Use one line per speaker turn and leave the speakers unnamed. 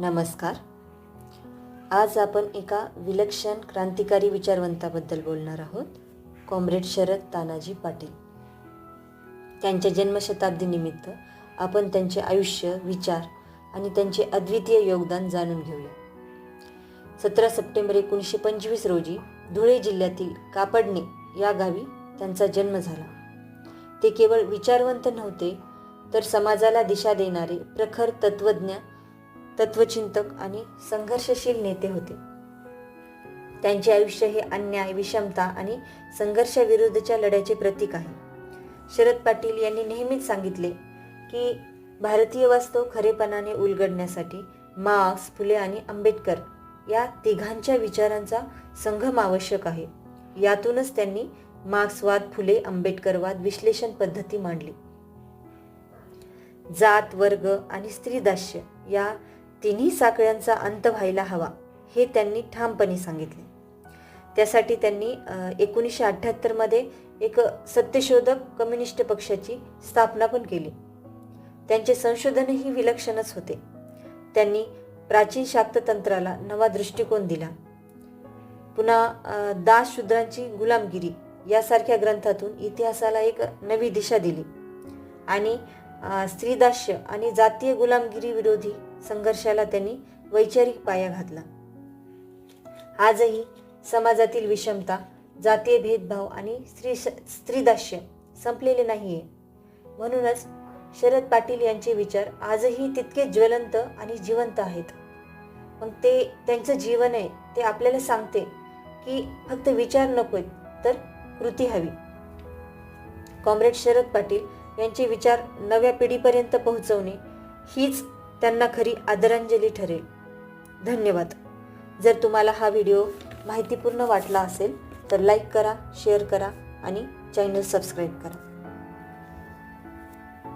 नमस्कार. आज आपण एका विलक्षण क्रांतिकारी विचारवंताबद्दल बोलणार आहोत कॉम्रेड शरद तानाजी पाटील. त्यांच्या जन्मशताब्दीनिमित्त आपण त्यांचे आयुष्य विचार आणि त्यांचे अद्वितीय योगदान जाणून घेऊया. सतरा सप्टेंबर एकोणीसशे पंचवीस रोजी धुळे जिल्ह्यातील कापडणे या गावी त्यांचा जन्म झाला. ते केवळ विचारवंत नव्हते तर समाजाला दिशा देणारे प्रखर तत्वज्ञ तत्वचिंतक आणि संघर्षशील नेते होते. त्यांचे आयुष्य हे अन्याय विषमता आणि संघर्षाविरुद्धच्या लढ्याचे प्रतीक आहे. शरद पाटील यांनी नेहमीच सांगितले की भारतीय वास्तव खरेपणाने उलगडण्यासाठी मार्क्स फुले आणि आंबेडकर या तिघांच्या विचारांचा संगम आवश्यक आहे. यातूनच त्यांनी मार्क्सवाद फुले आंबेडकरवाद विश्लेषण पद्धती मांडली. जात वर्ग आणि स्त्रीदास्य या तिन्ही साखळ्यांचा अंत व्हायला हवा हे त्यांनी ठामपणे सांगितले. त्यासाठी त्यांनी एकोणीसशे अठ्ठ्याहत्तरमध्ये एक सत्यशोधक कम्युनिस्ट पक्षाची स्थापना पण केली. त्यांचे संशोधनही विलक्षणच होते. त्यांनी प्राचीन शाक्ततंत्राला नवा दृष्टिकोन दिला. पुन्हा दास शूद्रांची गुलामगिरी यासारख्या ग्रंथातून इतिहासाला एक नवी दिशा दिली. आणि स्त्रीदास्य आणि जातीय गुलामगिरी विरोधी संघर्षाला त्यांनी वैचारिक पाया घातला. आजही समाजातील विषमता जातीय भेदभाव आणि स्त्री स्त्रीदास्य संपलेले नाहीये. म्हणूनच शरद पाटील यांचे विचार आजही तितके ज्वलंत आणि जिवंत आहेत. मग ते त्यांचं जीवन आहे ते आपल्याला सांगते की फक्त विचार नकोय तर कृती हवी. कॉम्रेड शरद पाटील यांचे विचार नव्या पिढीपर्यंत पोहोचवणे हीच त्यांना खरी आदरांजली ठरेल. धन्यवाद. जर तुम्हाला हा व्हिडिओ माहितीपूर्ण वाटला असेल तर लाईक करा शेअर करा आणि चॅनल सबस्क्राईब करा.